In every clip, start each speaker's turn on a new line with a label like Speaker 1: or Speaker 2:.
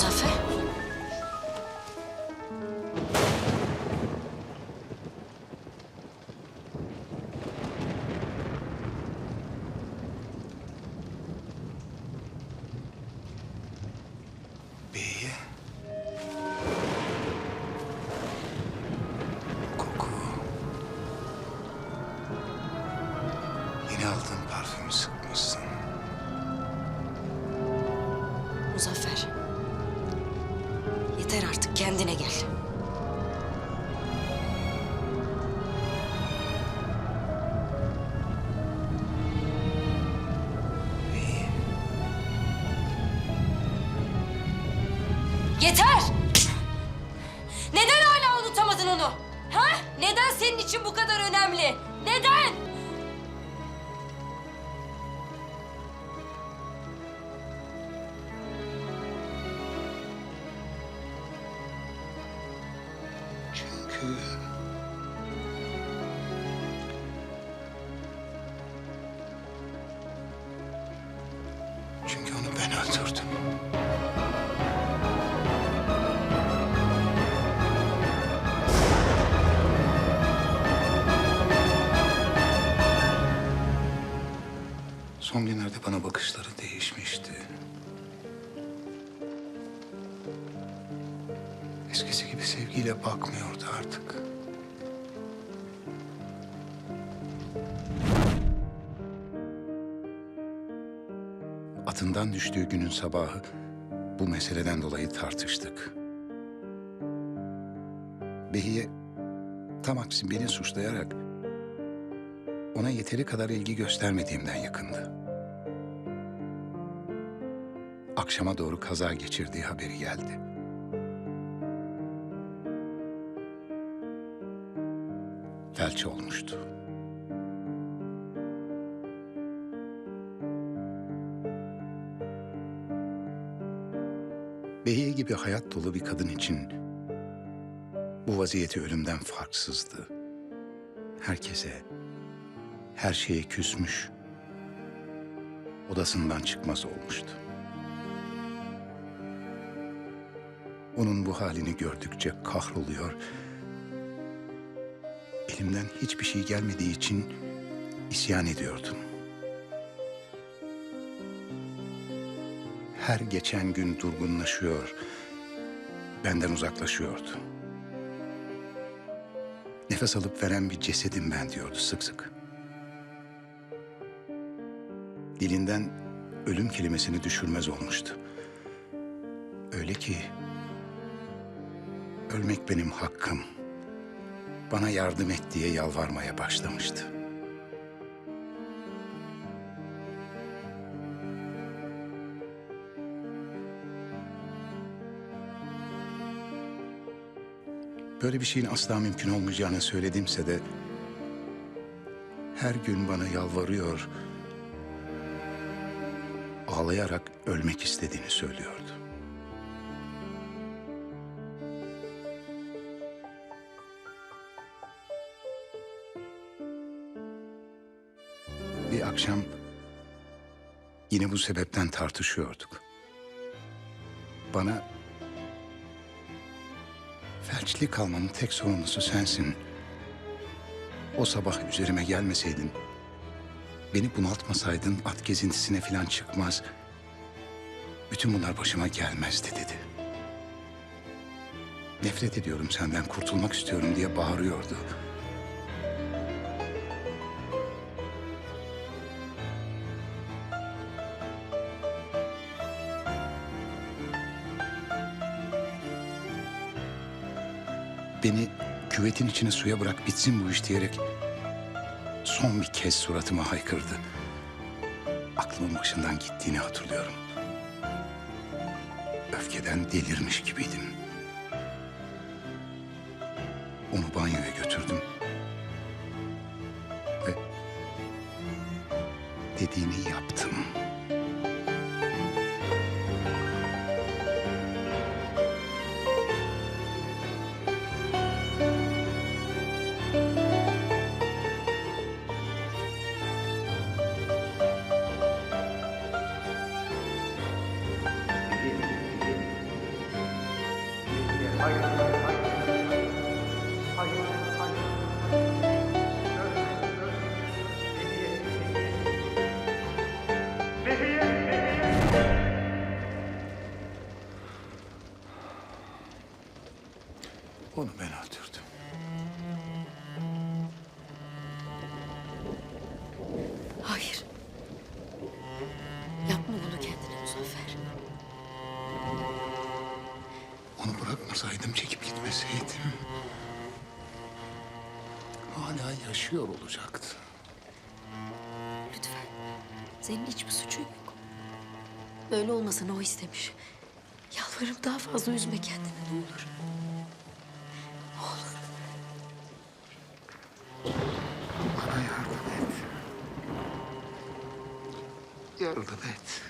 Speaker 1: Muzaffer? Beye. Koku. Yeni aldığın parfümü sıkmışsın. Muzaffer kendine gel. Yeter! Neden hala unutamadın onu? Ha? Neden senin için bu kadar önemli? Neden?
Speaker 2: Çünkü... Çünkü onu ben öldürdüm. Son günlerde bana bakışları değişmişti. Sevgiyle bakmıyordu artık. Atından düştüğü günün sabahı bu meseleden dolayı tartıştık. Behiye tam aksi beni suçlayarak ona yeteri kadar ilgi göstermediğimden yakındı. Akşama doğru kaza geçirdiği haberi geldi. Felç olmuştu. Behiye gibi hayat dolu bir kadın için bu vaziyeti ölümden farksızdı. Herkese, her şeye küsmüş, odasından çıkmaz olmuştu. Onun bu halini gördükçe kahroluyor, elimden hiçbir şey gelmediği için isyan ediyordum. Her geçen gün durgunlaşıyor, benden uzaklaşıyordu. Nefes alıp veren bir cesedim ben diyordu sık sık. Dilinden ölüm kelimesini düşürmez olmuştu. Öyle ki ölmek benim hakkım bana yardım et diye yalvarmaya başlamıştı. Böyle bir şeyin asla mümkün olmayacağını söyledimse de her gün bana yalvarıyor, ağlayarak ölmek istediğini söylüyordu. Bir akşam yine bu sebepten tartışıyorduk. Bana felçli kalmanın tek sorumlusu sensin. O sabah üzerime gelmeseydin, beni bunaltmasaydın at gezintisine falan çıkmaz. Bütün bunlar başıma gelmezdi dedi. Nefret ediyorum senden, kurtulmak istiyorum diye bağırıyordu. Beni küvetin içine suya bırak bitsin bu iş diyerek son bir kez suratıma haykırdı. Aklımın başından gittiğini hatırlıyorum. Öfkeden delirmiş gibiydim. Onu banyoya götürdüm. Ve dediğini yaptım. Olsaydım, çekip gitmeseydim... ...hala yaşıyor olacaktı.
Speaker 1: Lütfen. Senin hiçbir suçun yok. Böyle olmasını o istemiş. Yalvarırım daha fazla üzme kendini ne olur. Ne olur.
Speaker 2: Bana yardım et. Yardım et.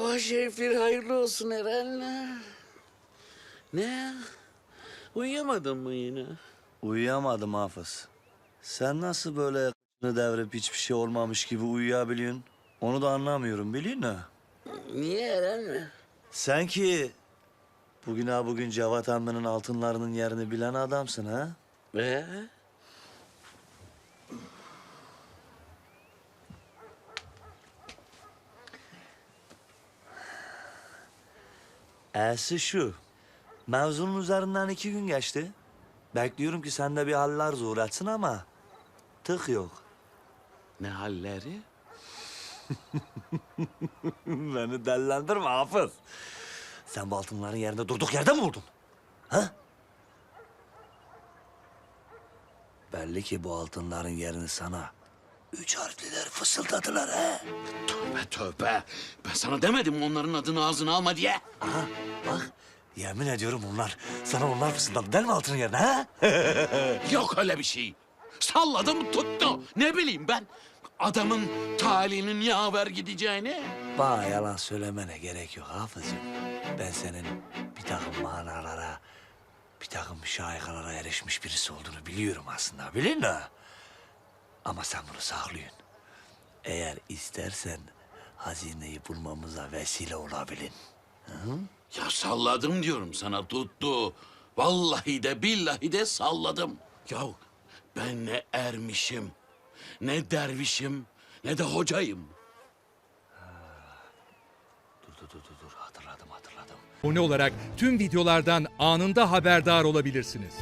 Speaker 3: Sabah şerifleri hayırlı olsun Eren'le. Ne? Uyuyamadın mı yine?
Speaker 4: Uyuyamadım Hafız. Sen nasıl böyle yakını devrip hiçbir şey olmamış gibi uyuyabiliyorsun? Onu da anlamıyorum biliyor musun?
Speaker 3: Niye Eren mi?
Speaker 4: Sen ki bugün ha bugün Cevat emminin altınlarının yerini bilen adamsın ha?
Speaker 3: Ve?
Speaker 4: E'si şu. Mevzunun üzerinden iki gün geçti. Bekliyorum ki sende bir haller zuhur etsin ama tık yok.
Speaker 3: Ne halleri?
Speaker 4: Beni dellendirme Hafız. Sen bu altınların yerinde durduk yerde mi buldun? Ha? Belli ki bu altınların yerini sana üç harfliler fısıldadılar ha.
Speaker 3: Tövbe tövbe. Ben sana demedim mi onların adını ağzına alma diye.
Speaker 4: Aha bak yemin ediyorum onlar sana onlar fısıldadı değil mi altının yerine ha?
Speaker 3: Yok öyle bir şey. Salladım tuttu. Ne bileyim ben. Adamın talihinin yaver gideceğini.
Speaker 4: Bana yalan söylemene gerek yok Hafız'cığım. Ben senin bir takım manalara, bir takım şahikalara erişmiş birisi olduğunu biliyorum aslında. Bilin mi? Ama sen bunu saklıyorsun. Eğer istersen hazineyi bulmamıza vesile olabilin.
Speaker 3: Ya salladım diyorum sana tuttu. Vallahi de billahi de salladım. Ya ben ne ermişim, ne dervişim, ne de hocayım.
Speaker 4: Dur dur dur dur, dur. hatırladım hatırladım.
Speaker 5: abone olarak tüm videolardan anında haberdar olabilirsiniz.